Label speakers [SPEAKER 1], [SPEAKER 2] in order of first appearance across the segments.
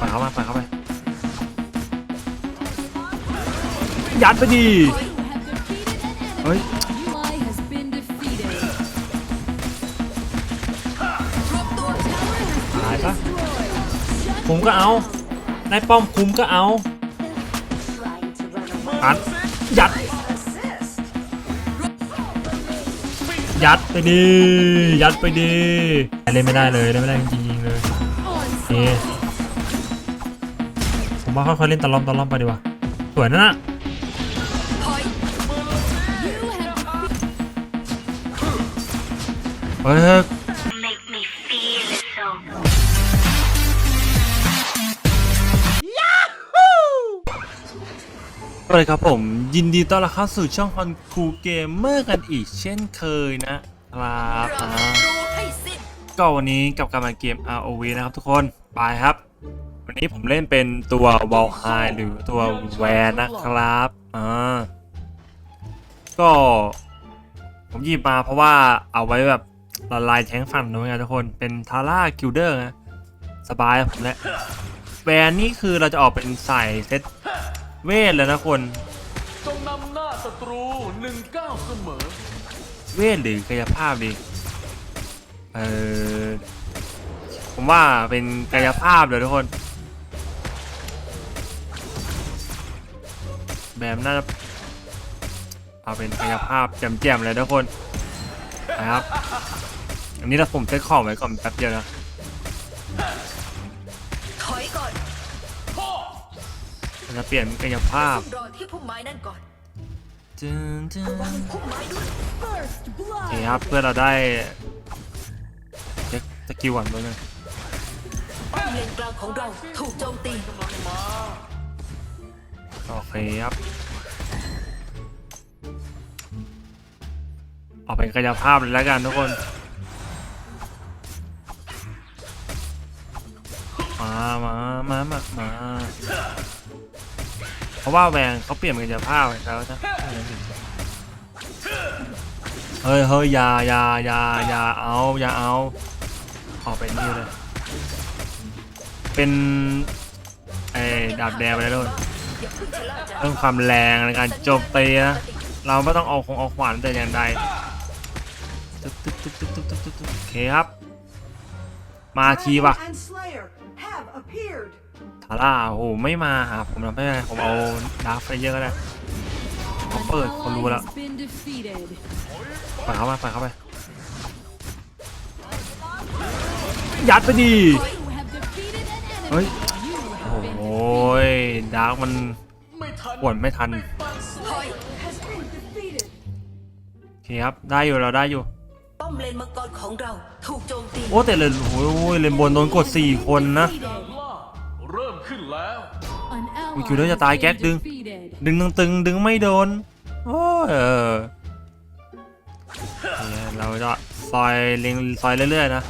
[SPEAKER 1] ปล่อยเข้ามาปล่อยเข้าไปยัดไปดีเฮ้ย
[SPEAKER 2] Ally has been defeated.
[SPEAKER 1] ตายปะคุมก็เอานายป้อมคุมก็เอาอัดยัด ยัดไปดี ยัดไปดีเล่นไม่ได้เลยเล่นไม่ได้จริงๆเลยเอ๊ะผม ว่าค่อยๆเล่นตะล่อมตะล่อมไปดีกว่าสวยนะน่ะเฮ้ย
[SPEAKER 3] Make me feel it so.
[SPEAKER 1] สวัสดีครับผมยินดีต้อนรับเข้าสู่ช่องคอนคูเกมเมอร์กันอีกเช่นเคยนะครับอ่าก็วันนี้กับการมาเกม ROV นะครับทุกคนบายครับ วันนี้ผมเล่นเป็นตัววอลไฮหรือตัวแวนนะครับอ่าก็ผมหยิบมาเพราะว่าเอาไว้แบบละลายแทงฝั่งนู้นไงทุกคนเป็นทาร่ากิลเดอร์นะสบายผมแหละแวนนี่คือเราจะออกเป็นใส่เซตเวทเลยนะคน
[SPEAKER 4] จงนำหน้าศัตรูหนึ่งก้าเสมอ
[SPEAKER 1] เวทหรือกายภาพดีเออผมว่าเป็นกายภาพเลยทุกคน แบบน่าจะเอาเป็นกายภาพแจ่มๆเลยทุกคนนะครับ อันนี้เราผมเซ็ตของไว้ก่อนแป๊บเดียวนะ
[SPEAKER 5] ถอยก่อน
[SPEAKER 1] เราจะเปลี่ยนเป็นกายภาพ
[SPEAKER 5] รอที่พุ่มไม้นั่นก่อน
[SPEAKER 1] จึงจึง
[SPEAKER 5] วางพุ่มไม้ด้วย
[SPEAKER 2] First
[SPEAKER 1] โอ
[SPEAKER 2] blood.
[SPEAKER 1] เคครับเพื่อเราได้เช็คสกิลก่อนตัวนึง
[SPEAKER 5] ป้อมเลนกลางของเราถูกโจมตี
[SPEAKER 1] โอเคครับออกเป็นกายภาพเลยแล้วกันทุกคนมามามามามาเพราะว่าแวงเขาเปลี่ยนเป็นกายภาพแล้วนะเฮ้ยเฮ้ยอย่าอย่าอย่าอย่าเอาอย่าเอาออกไปนี่เลย เป็นไอ้ดาบแดงไปแล้วทุกคน
[SPEAKER 5] อย่ เรื่
[SPEAKER 1] องความแรงในการโจมตีนะเราไม่ต้องเอาของเอาขวานแต่อย่างใดโอเคครับ มาทีวะทาร่าโอ้ไม่มาหาผมนะไม่เป็นไรผมเอาดาฟไปเยอะก็ได้เขาเปิดเขา
[SPEAKER 2] รู้
[SPEAKER 1] แล้ว
[SPEAKER 2] ไป
[SPEAKER 1] เข้าไปไปเข้าไปยัดไปดีเฮ้ย ดาร์กมัน
[SPEAKER 4] ไม่ทัน
[SPEAKER 1] ปวดไม่ทัน
[SPEAKER 5] ถอย
[SPEAKER 6] Has been defeated.
[SPEAKER 1] โอเคครับได้อยู่เราได้อยู่
[SPEAKER 5] ป้อมเลนมังกรของเราถูกโจมตี
[SPEAKER 1] โอ้แต่เลยโอ้ยเลนบนโดนกด 4 คนนะ
[SPEAKER 2] defeated.
[SPEAKER 4] ล่าเริ่มขึ้นแล้ว
[SPEAKER 2] An ally
[SPEAKER 1] อุ๊ยคิวเลอร์จะตาย
[SPEAKER 2] has
[SPEAKER 1] แก๊ก
[SPEAKER 2] been
[SPEAKER 1] ดึง
[SPEAKER 2] defeated.
[SPEAKER 1] ดึงตึงๆดึงไม่โดนโอ้ยเออเนี่ยเราจะซอยเล็งซอยเรื่อยๆนะ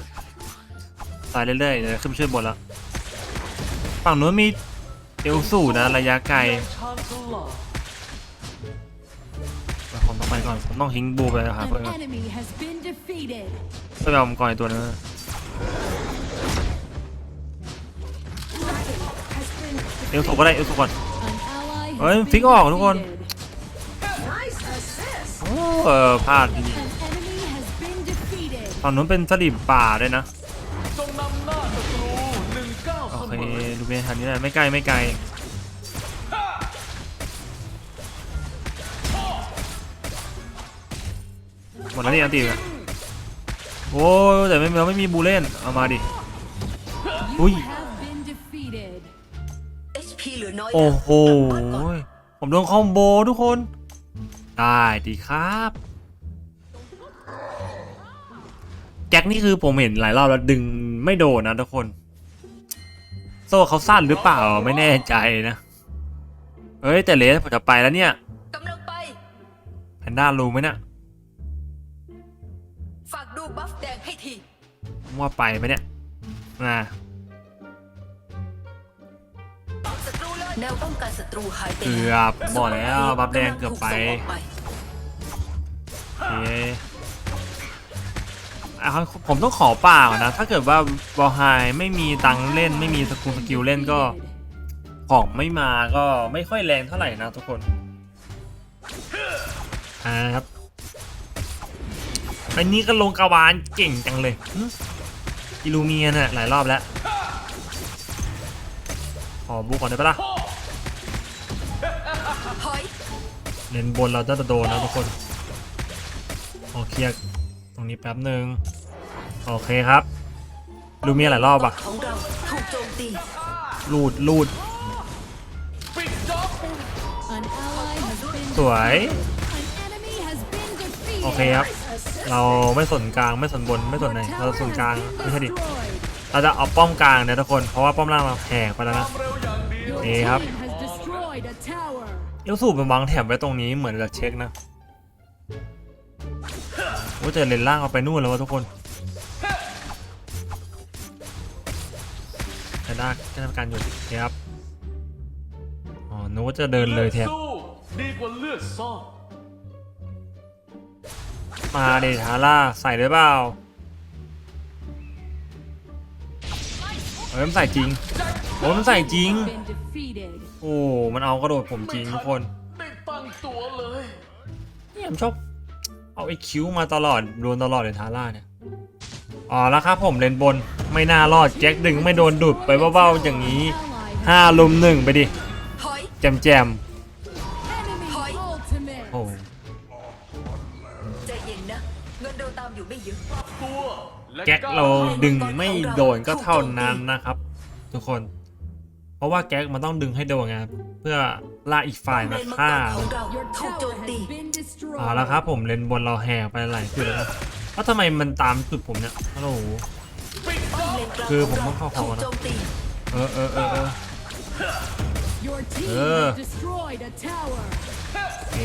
[SPEAKER 1] ซอยเรื่อยๆเดี๋ยวขึ้นไปช่วยบนแล้วฝั่งนู้นมี เอลสูนะระยะไกล
[SPEAKER 4] ชาญฉลาด
[SPEAKER 1] ผมต้องไปก่อนผมต้องทิ้งบูไปหา
[SPEAKER 2] An
[SPEAKER 1] เพื่อนก่อน
[SPEAKER 2] enemy has been defeated.
[SPEAKER 1] เพื่อนเอามังกรอีกตัวนึงนะ
[SPEAKER 6] Has been
[SPEAKER 1] เอลสูก็ได้เอลสูก่อน
[SPEAKER 2] An ally
[SPEAKER 1] เฮ้ย
[SPEAKER 2] has
[SPEAKER 1] ฟิก
[SPEAKER 2] been
[SPEAKER 1] ออกทุกคน
[SPEAKER 2] defeated.
[SPEAKER 6] nice assist.
[SPEAKER 1] โอ้เออพลาดจริง
[SPEAKER 2] An enemy has been defeated.
[SPEAKER 1] ๆฝั่งนู้นเป็นสลิมป่าด้วยนะ
[SPEAKER 4] เส
[SPEAKER 1] เค
[SPEAKER 4] มอ
[SPEAKER 1] ดูเมทันนี้แหละไม่ไกลไม่ไกลหมดแล้วนี่อันตีอะโอ้ยแต่ไม่เราไม่มีบูเล่นเอามาดิ
[SPEAKER 2] You
[SPEAKER 1] Ui.
[SPEAKER 2] have been defeated.
[SPEAKER 5] HP เหลือน้อย
[SPEAKER 1] โอ้
[SPEAKER 5] แล้ว
[SPEAKER 1] โห
[SPEAKER 5] กลับบ้านก่อน
[SPEAKER 1] ผมโดนคอมโบทุกคน ได้ดีครับแก๊กนี่คือผมเห็นหลายรอบแล้วดึงไม่โดนนะทุกคน โซ่เขาสั้นหรือเปล่าไม่แน่ใจนะเฮ้ยแต่เลสผมจะไปแล้วเนี่ย
[SPEAKER 5] กำลังไป
[SPEAKER 1] แพนด้ารู้ไหมเนี่ย
[SPEAKER 5] ฝากดูบัฟแดงให้ที
[SPEAKER 1] ว่าไปไหมเนี่ยนะ
[SPEAKER 5] ศัตรูเลยแนวป้องกันศัตรูหายไป
[SPEAKER 1] เกือบบอกแล้วบัฟแดงเกือบไป
[SPEAKER 5] กำลังถูส่งออก
[SPEAKER 1] โอเค ออะผมต้องขอป่าก่อนนะ ถ้าเกิดว่าบอลไฮไม่มีตังค์เล่น ไม่มีสกุลสกิลเล่นก็ ของไม่มาก็ไม่ค่อยแรงเท่าไหร่นะทุกคนอ่าครับอันนี้ก็ลงกระวานเก่งจังเลยหึอิลูเมียน่ะหลายรอบแล้ว ขอบุกก่อนได้ปะล่ะ
[SPEAKER 5] ถอย
[SPEAKER 1] เลนบนเราจะโดนนะทุกคนขอเคลียร์ต รงนี้แป๊บหนึ่งโอเคครับลูเมียหลายรอบอะ
[SPEAKER 5] ของเราถูกโจมตี
[SPEAKER 1] ลูดลูดสวย โอเคครับ เราไม่สนกลางไม่สนบนไม่สนไหนเราสนกลางไม่ใช่ดิเราจะเอาป้อมกลางเนี่ยทุกคนเพราะว่าป้อมล่างเราแหกไปแล้วนะ
[SPEAKER 4] มเร็วอย่
[SPEAKER 1] ครับเอลสูบมันวางแถบไว้ตรงนี้เหมือนจะเช็คนะ โอ้แต่เลนล่างเอาไปนู่นแล้ววะทุกคนจะได้จะทำการหยุดครับอ๋อนึกว่าจะเดินเลยแถบ
[SPEAKER 4] ดีกว่าเลือดซ่อน
[SPEAKER 1] มาเดทาร่าใส่ได้เปล่าเฮ้ยมันใส่จริงโอ้มันใส่จริง โอ้ มันเอากระโดดผมจริงทุกคน
[SPEAKER 4] ได้ตั้งตัวเลย
[SPEAKER 1] เนี่ยผมชอบ เอาไอ้คิ้วมาตลอดโดนตลอดเลยทาร่าเนี่ยอ๋อแล้วครับผมเลนบนไม่น่ารอดแจ็คดึงไม่โดนดุดไปเบาๆอย่างนี้
[SPEAKER 2] Ally has
[SPEAKER 1] ห้าลุมหนึ่งไปดิ
[SPEAKER 5] ถอย
[SPEAKER 1] แจมแจม
[SPEAKER 2] enemy ultimate.
[SPEAKER 1] โอ้
[SPEAKER 5] ใจเย็นนะเงินเราตามอยู่ไม่เยอะ
[SPEAKER 4] ตัวและ
[SPEAKER 1] แก๊ก
[SPEAKER 4] ล้
[SPEAKER 1] เราดึงไม่โดนก็เท่านั้นนะครับ ทุกคนเพ ราะว่าแก๊กมันต้องดึงให้โดนไงครับเพื่อล่ากอีกฝ่ายมา
[SPEAKER 5] เลนมัง
[SPEAKER 1] ฆ่า
[SPEAKER 5] กรของเรา
[SPEAKER 2] Your
[SPEAKER 5] ถูกโจ
[SPEAKER 2] tower
[SPEAKER 5] ม
[SPEAKER 2] has
[SPEAKER 5] ตี
[SPEAKER 2] been destroyed.
[SPEAKER 1] เอาละครับผมเลนบนเราแหกไปหลายจุดแล้วนะแล้วทำไมมันตามจุดผมเนี่ยฮัลโหล
[SPEAKER 4] ปิดจ็อบ
[SPEAKER 5] เลนกลาง
[SPEAKER 1] คือ
[SPEAKER 5] ข
[SPEAKER 1] ผ
[SPEAKER 5] อง
[SPEAKER 1] มต้
[SPEAKER 5] เรา
[SPEAKER 1] องเข้าของ
[SPEAKER 5] ถูก
[SPEAKER 1] ก่อนนะ
[SPEAKER 5] โจมตี
[SPEAKER 1] เออเออเออเออ
[SPEAKER 2] Your team
[SPEAKER 1] Uh.
[SPEAKER 2] has destroyed a tower.
[SPEAKER 1] โอเค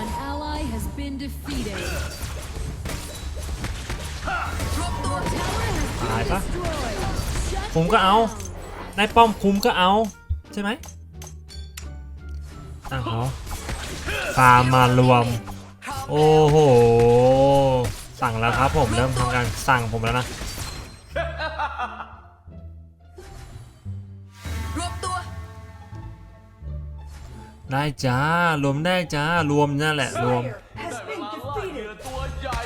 [SPEAKER 2] An ally has been defeated.
[SPEAKER 5] รวมตัว
[SPEAKER 2] Tower has
[SPEAKER 1] ตาย
[SPEAKER 2] been
[SPEAKER 1] ปะ
[SPEAKER 2] destroyed. Shut
[SPEAKER 1] คุ้มก็เอา
[SPEAKER 2] down.
[SPEAKER 1] ได้ป้อมคุ้มก็เอา ใช่ไหมอ้าวเหรอฟาร์มมารวม
[SPEAKER 5] พร้อม
[SPEAKER 1] โอ้โห สั่งแล้วครับผมเริ่มทำการสั่งผมแล้วนะ
[SPEAKER 5] รวมตัว
[SPEAKER 1] ได้จ้ารวมได้จ้ารวมนั่นแหละรวม
[SPEAKER 6] Slayer has
[SPEAKER 4] ได้เว
[SPEAKER 6] been
[SPEAKER 4] ลาล่าเหยื่อ
[SPEAKER 6] defeated.
[SPEAKER 4] ตัวใหญ่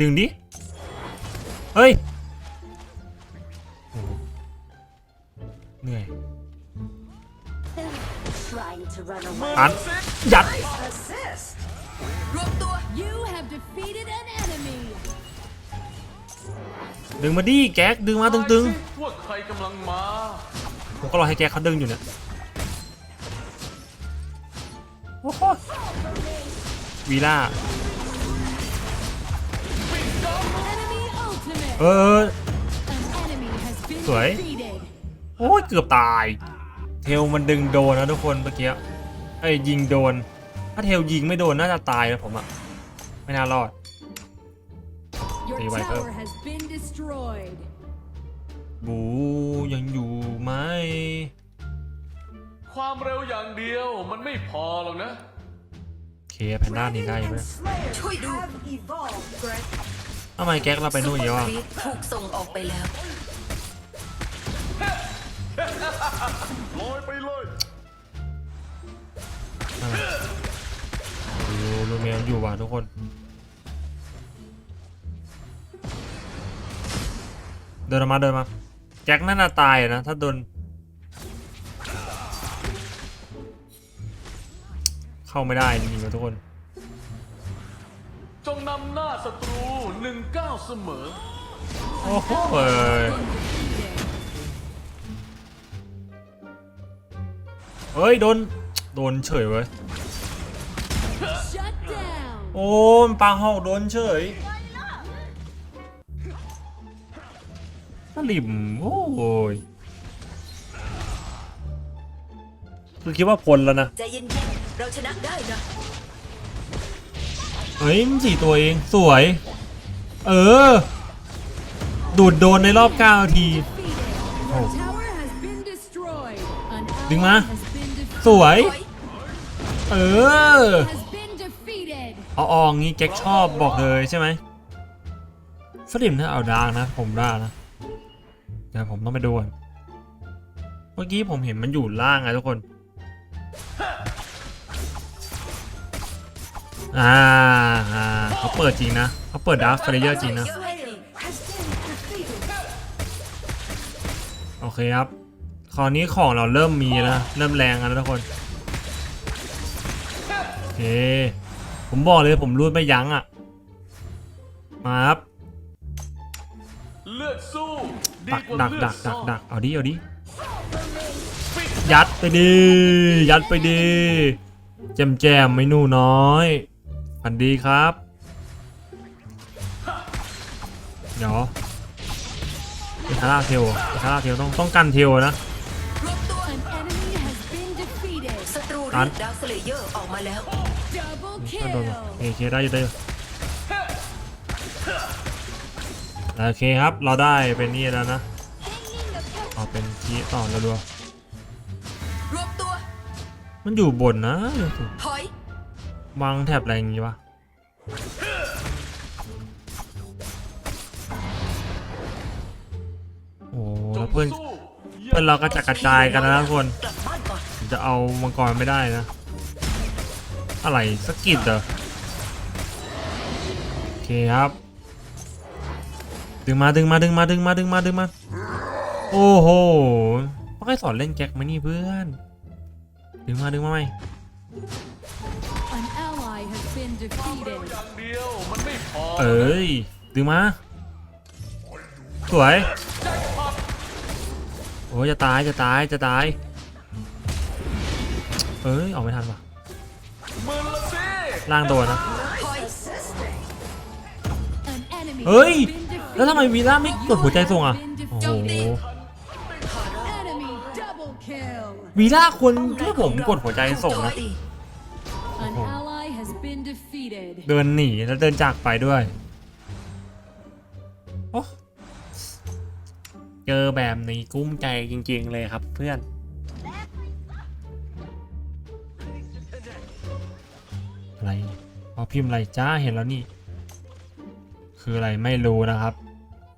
[SPEAKER 1] ดึงดิ เฮ้ย
[SPEAKER 2] have defeated an enemy.
[SPEAKER 1] ดึงมาดิแก๊กดึงมาตึง
[SPEAKER 4] ว่าใครกำลังมา
[SPEAKER 1] ๆผมก็รอให้แก๊กเขาดึงอยู่เนี่ยโอ้โหวีล่าเออ
[SPEAKER 2] An enemy has been
[SPEAKER 1] Sorry.
[SPEAKER 2] defeated.
[SPEAKER 1] โอ้ยเกือบตาย เทลมันดึงโดนนะทุกคนเมื่อกี้ อ้ยยิงโดน ถ้าเทลยิงไม่โดนน่าจะตายนะผมอะไม่น่ารอด
[SPEAKER 2] Your
[SPEAKER 1] Stay right
[SPEAKER 2] tower
[SPEAKER 1] up.
[SPEAKER 2] has been destroyed.
[SPEAKER 1] บูยังอยู่ไหม
[SPEAKER 4] ความเร็วอย่างเดียวมันไม่พอหรอกนะ
[SPEAKER 1] โอเคแพนด้าหนี่
[SPEAKER 6] Dragon
[SPEAKER 1] ได้อยู่ไหม
[SPEAKER 6] and Slayer
[SPEAKER 5] Chui đu.
[SPEAKER 6] have evolved.
[SPEAKER 1] ทำไมแก๊กเราไปนู่นเยอะอะ
[SPEAKER 5] ซุปเปอร์ครีปถูกส่งออกไปแล้ว
[SPEAKER 1] ดูลูเมียอยู่ว่ะทุกคนเดินออกมาเดินมา แจ็คน่าจะตายอะนะ ถ้าโดน เข้าไม่ได้จริงๆนะทุกคน
[SPEAKER 4] จงนำหน้าศัตรูหนึ่งก้าวเสมอ
[SPEAKER 1] โอ้โหเอ้ยเฮ้ย โดน โดนเฉยเว้ย
[SPEAKER 2] Shut down.
[SPEAKER 1] โอ้มนปลาหอกโดนเฉยสลิมโอ้ยคือคิดว่าพลแล้วนะ
[SPEAKER 5] ใจเย็นๆเราชนะได้นะ
[SPEAKER 1] เฮ้ยมันสี่ตัวเอง สวย เออ ดูดโดนในรอบ9นาที
[SPEAKER 2] Defeated.
[SPEAKER 1] Oh.
[SPEAKER 2] Your tower has been destroyed. An
[SPEAKER 1] Đừng
[SPEAKER 2] ally
[SPEAKER 1] mà.
[SPEAKER 2] has been defeated.
[SPEAKER 1] สวย
[SPEAKER 5] ถอย
[SPEAKER 1] เออ
[SPEAKER 2] Has been defeated.
[SPEAKER 1] เอาอองงี้แจ็คชอบบอกเลยใช่ไหมสลิมถ้าเอาดาร์กนะ ผมได้นะเดี๋ยวผมต้องไปดูก่อนเมื่อกี้ผมเห็นมันอยู่ล่างไงทุกคน อ่าอ่าเขาเปิดจริงนะเขาเปิดดาร์ f เฟรเยอร์จริงนะ
[SPEAKER 6] Has been defeated.
[SPEAKER 1] โอเคครับ คราวนี้ของเราเริ่มมีแล้ว เริ่มแรงแล้วนะทุกคนโอ เค ผมบอกเลยผมรูดไม่ยั้งอะ มาครับ
[SPEAKER 4] เลือดสู้ดี
[SPEAKER 1] ดัก
[SPEAKER 4] กว่า
[SPEAKER 1] ดัก
[SPEAKER 4] เลือ
[SPEAKER 1] ดั
[SPEAKER 4] ด
[SPEAKER 1] ก
[SPEAKER 4] ซ่
[SPEAKER 1] ดั
[SPEAKER 4] อกน
[SPEAKER 1] ดักเอาดิ เอาดิ ยัดไปดิ ยัดไปดิ แจมแจมไม่หนูน้อยฝันดีครับ เดี๋ยวเอคาราเทลเอคาราเทลต้องต้องกันเทลนะ
[SPEAKER 5] ตรู
[SPEAKER 1] อั
[SPEAKER 5] เรี
[SPEAKER 1] น
[SPEAKER 5] ยกดาวสเลเยอร์ออกมาแล้ว
[SPEAKER 2] Double
[SPEAKER 1] ก็โดน
[SPEAKER 2] kill.
[SPEAKER 1] โอเคได้อยู่ได้อยู่โอเคครับเราได้เป็นนี่แล้วนะเอาเป็นทีต่อแล้วดู
[SPEAKER 5] รวมตัว
[SPEAKER 1] มันอยู่บนนะเดี๋ยวสิ
[SPEAKER 5] ถอย
[SPEAKER 1] วางแถบอะไรอย่างงี้วะโอ้
[SPEAKER 4] จ
[SPEAKER 1] แล้ว
[SPEAKER 4] ง
[SPEAKER 1] เพื่อน
[SPEAKER 4] สู้
[SPEAKER 1] เพื่อนเราก็จะกระจายกันนะทุกคน จะเอามังกรไม่ได้นะ อะไรสกกิดเหรอโอเคครับ ดึงมาดึงมาดึงมาดึงมาดึงมาดึงมา โอ้โหต้องให้สอนเล่นแจ็คไหมนี่เพื่อน ดึงมาดึงมาไหม
[SPEAKER 2] An ally has been
[SPEAKER 4] เร็ว
[SPEAKER 2] defeated.
[SPEAKER 4] อย่างเดียวมันไม่พอ
[SPEAKER 1] เอ้ย ดึงมา สวย โอ้ยจะตายจะตายจะตาย เอ้ยออกไม่ทันว่ะ
[SPEAKER 4] มือละสิ
[SPEAKER 1] ล่างตัวนะ
[SPEAKER 5] ถอย
[SPEAKER 2] An enemy
[SPEAKER 1] เฮ้ย
[SPEAKER 2] has been defeated.
[SPEAKER 1] แล้วทำไมวีล่าไม่กดหัวใจส่งอะ โอ้โห
[SPEAKER 2] Enemy double kill.
[SPEAKER 1] วีล่าควรให้ผมกดหัวใจส่ง
[SPEAKER 5] โจม
[SPEAKER 1] นะ
[SPEAKER 5] ตี
[SPEAKER 2] An ally has been defeated.
[SPEAKER 1] เดินหนีแล้วเดินจากไปด้วย โอ้เจอแบบนี้กุ้มใจจริงๆเลยครับเพื่อน อะไรเอาพิมพ์อะไรจ้าเห็นแล้วนี่ คืออะไรไม่รู้นะครับ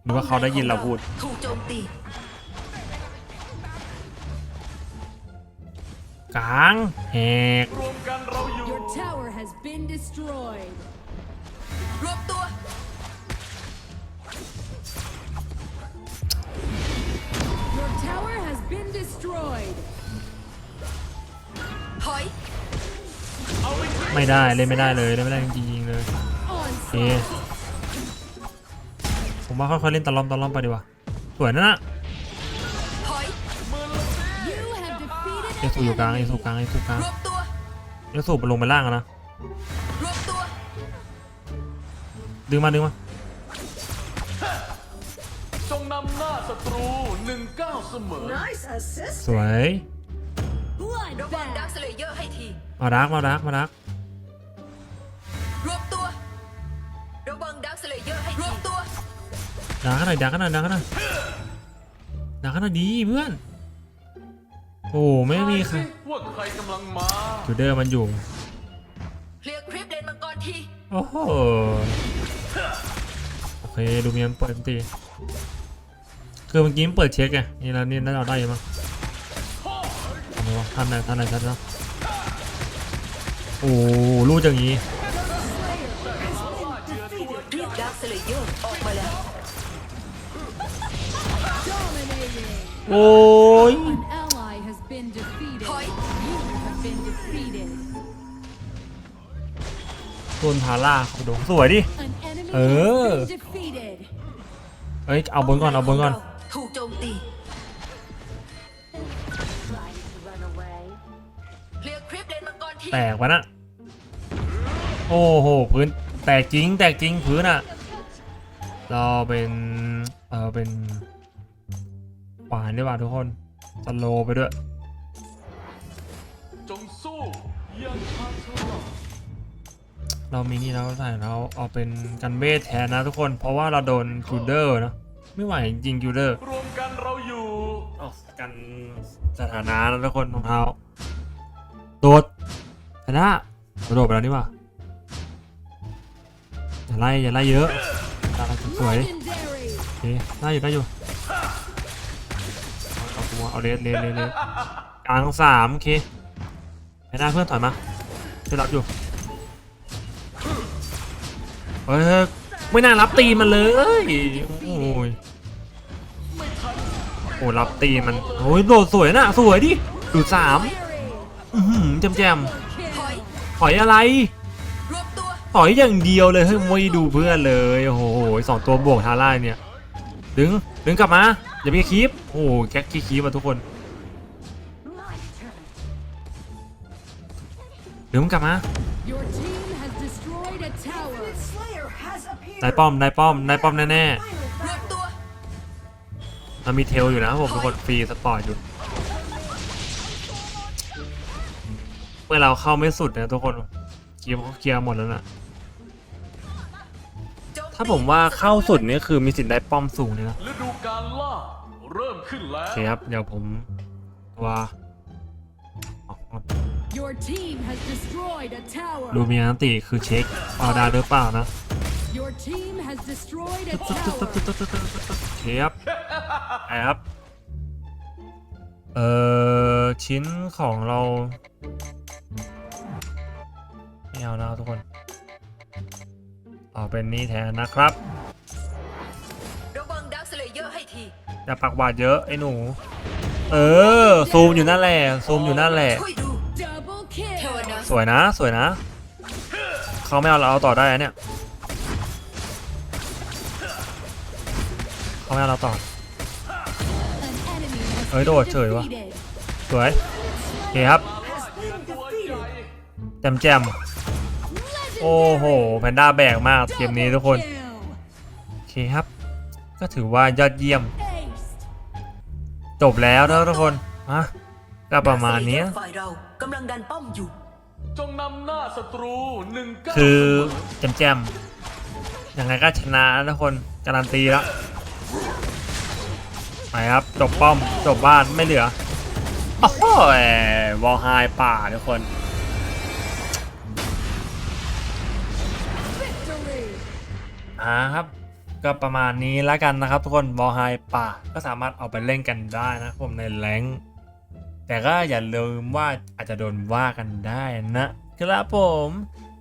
[SPEAKER 1] หรือว่าเขาได้ยินเราพูด
[SPEAKER 5] ถูกโจมตี
[SPEAKER 1] กลางแหก
[SPEAKER 4] รวมกันเราอยู่
[SPEAKER 2] Your tower has been destroyed.
[SPEAKER 5] รวมตัว
[SPEAKER 2] Your tower has been destroyed.
[SPEAKER 5] ถอย
[SPEAKER 4] เอา ไปทิ้ง
[SPEAKER 1] ไม่ได้เล่นไม่ได้เลยเล่นไม่ได้จริงๆเลยโอเค
[SPEAKER 2] Onslaught.
[SPEAKER 1] ผมว่าค่อยๆเล่นตะลอมตะลอมไปดีกว่าสวยนะน่ะ
[SPEAKER 5] ถอย
[SPEAKER 4] มือละสิ
[SPEAKER 2] You have defeated
[SPEAKER 1] เอสูอยู่กลางเอสูกลางเอสูกลาง
[SPEAKER 5] รวมตัว
[SPEAKER 1] เอสูไปลงไปล่างอะนะ
[SPEAKER 5] รวมตัว
[SPEAKER 1] ดึงมาดึงมา
[SPEAKER 4] จงนำหน้าศัตรูหนึ่งเก้าเสมอ
[SPEAKER 6] Nice assist.
[SPEAKER 1] สวย
[SPEAKER 5] ระวังดาว
[SPEAKER 2] bloodbath.
[SPEAKER 5] สเลเยอร์ให้ที
[SPEAKER 1] มาดักมาดักมาดัก
[SPEAKER 5] ดั
[SPEAKER 1] กขนาดดักขนาดดักขนาดดักขนาดดีเพื่อน โอ้ไม่มีใคร
[SPEAKER 4] ทายสิว่าใครกำลังมา
[SPEAKER 1] จูเดอร์มันอยู่
[SPEAKER 5] เคลียร์คลิปเลนมังกรที
[SPEAKER 1] โอ้โหโอเคดูมีมันเปิดตีคือเมื่อกี้มันเปิดเช็คไงนี่แล้วนี่น่าจะเอาได้อยังมั้งทำไมวะท่านไหนท่านไหนท่านเนาะโอ้รู้จังงี้
[SPEAKER 5] เรียกดาวสเลเยอร์ออกมาแล้ว
[SPEAKER 1] โอ้ย
[SPEAKER 2] An ally has been defeated.
[SPEAKER 5] Thôi.
[SPEAKER 2] You have been defeated.
[SPEAKER 1] โดนพาร่าเขาโดนสวยดิ
[SPEAKER 2] An enemy
[SPEAKER 1] Ờ.
[SPEAKER 2] has been defeated.
[SPEAKER 1] เอ้ยเอาบนก่อนเอาบนก่อน
[SPEAKER 5] ถูกโจมตีเคลียร์คลิปเลนมังกรที
[SPEAKER 1] แตกวะน่ะโอ้โหพื้นแตกจริงแตกจริงพื้นอะ เราเป็นเออเป็น ขวานดีกว่าทุกคนสโลไปด้วย
[SPEAKER 4] จงสู้ยังชาญฉล
[SPEAKER 1] เรามีนี่แล้วใส่เราเอาเป็นกันเวทแทนนะทุกคน เพราะว่าเราโดนจูเดอร์เนอะไม่ไหวจริงจูเดอร์
[SPEAKER 4] รวมกันเราอยู่อ
[SPEAKER 1] กันสถานะนะทุกคนรองเท้าโดดชนะกระโดดไปแล้วนี่ว่าอย่าไล่อย่าไล่เยอะตาสวยโอเคได้อยู่ได้อยู่ เอาเอาเลสเลสเลสเลสกลางสามโอเคไม่ได้เพื่อนถอยมาจะรับอยู่เฮ้ยไม่น่ารับตีมันเลยโอ้ยโอ้รับตีมันโอ้ยโดดสวยนะสวยดิดูสามอื้อหือแจมแจม
[SPEAKER 5] ถอย
[SPEAKER 1] อะไรถอยอย่างเดียวเลยเฮ้ยไม่ดูเพื่อนเลยโอ้โหสองตัวบวกทาร่าเนี่ยดึงดึงกลับมา อย่าไปคีบโอ้โหแก๊กคีคีบมาทุกคนดึงมันกลับมา
[SPEAKER 2] Your team has destroyed a tower.
[SPEAKER 6] Infinite Slayer has
[SPEAKER 1] ได้
[SPEAKER 6] appeared.
[SPEAKER 1] ป้อมได้ป้อมได้ป้อมแน่
[SPEAKER 6] Final
[SPEAKER 5] รวบ
[SPEAKER 6] battle.
[SPEAKER 5] ตัว
[SPEAKER 1] ๆมันมีเทลอยู่นะครับผมทุกคนฟรีสปอร์ตอยู่เมื่อเราเข้าไม่สุดนะทุกคนเคลียร์เคลียร์หมดแล้วนะ
[SPEAKER 5] โจตี
[SPEAKER 1] ถ้าผมว่าเข้าสุดนี่คือมีสิทธิ์ได้ป้อมสูงเลยนะ
[SPEAKER 4] ขึ้นแล้
[SPEAKER 1] โอ
[SPEAKER 4] ว
[SPEAKER 1] เคครับ เดี๋ยวผมว่าอ๋อ
[SPEAKER 2] Your team has destroyed a tower.
[SPEAKER 1] ลูมีอันติคือเช็คเอาได้หรือเปล่านะ
[SPEAKER 2] Your team has destroyed a
[SPEAKER 1] ตึ๊บตึ๊บตึ๊บ
[SPEAKER 2] tower.
[SPEAKER 1] ตึ๊บตึ๊บตึ๊บตึ๊บตึ๊บโอเคครับไปครับเอ่อ ชิ้นของเรา ไม่เอาแล้วทุกคน เอาเป็นนี่แทนนะครับ
[SPEAKER 5] ระวังดักสเลเยอร์ให้ที
[SPEAKER 1] อย่าปักบาดเยอะไอ้หนู เออ ซูมอยู่นั่นแหละ ซูมอยู่นั่นแหละ
[SPEAKER 5] ช่วยดู
[SPEAKER 2] Double
[SPEAKER 5] เทว
[SPEAKER 2] kill.
[SPEAKER 5] ดา
[SPEAKER 1] สวยนะ สวยนะ เขาไม่เอาเราเอาต่อได้นะเนี่ย เขาไม่เอาเราต่อ
[SPEAKER 2] An enemy has
[SPEAKER 1] เฮ้ยโดด
[SPEAKER 2] been
[SPEAKER 1] เฉยวะ
[SPEAKER 2] defeated.
[SPEAKER 1] สวยโอเคครับ
[SPEAKER 6] Has been defeated.
[SPEAKER 1] แจมแจมโอ้โห แพนด้าแบกมากเกมนี้ทุกคน
[SPEAKER 2] Double kill.
[SPEAKER 1] โอเคครับ ก็ถือว่ายอดเยี่ยม
[SPEAKER 2] Aced.
[SPEAKER 1] จบแล้วนะทุกคนฮะก็ประมาณเนี้ย
[SPEAKER 5] ฝ่ายเรากำลังดันป้อมอยู่
[SPEAKER 4] จงนำหน้าศัตรูหนึ่งเก้า
[SPEAKER 1] คือแจมแจมยังไงก็ชนะนะทุกคนการันตีแล้วไปครับจบป้อมจบบ้านไม่เหลือโอ้โหวอลไฮป่าทุกคน
[SPEAKER 2] Victory.
[SPEAKER 1] อ่าครับ ก็ประมาณนี้แล้วกันนะครับ ทุกคนบอลไฮป่าก็สามารถเอาไปเล่นกันได้นะผมในแรงแต่ก็อย่าลืมว่าอาจจะโดนว่ากันได้นะครับผม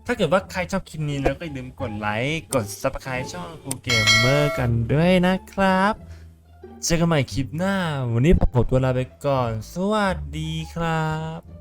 [SPEAKER 1] ถ้าเกิดว่าใครชอบคลิปนี้แล้วก็อย่าลืมกดไลค์กด subscribe ช่องกูเกมเมอร์กันด้วยนะครับ เจอกันใหม่คลิปหน้า วันนี้ผมขอตัวลาไปก่อน สวัสดีครับ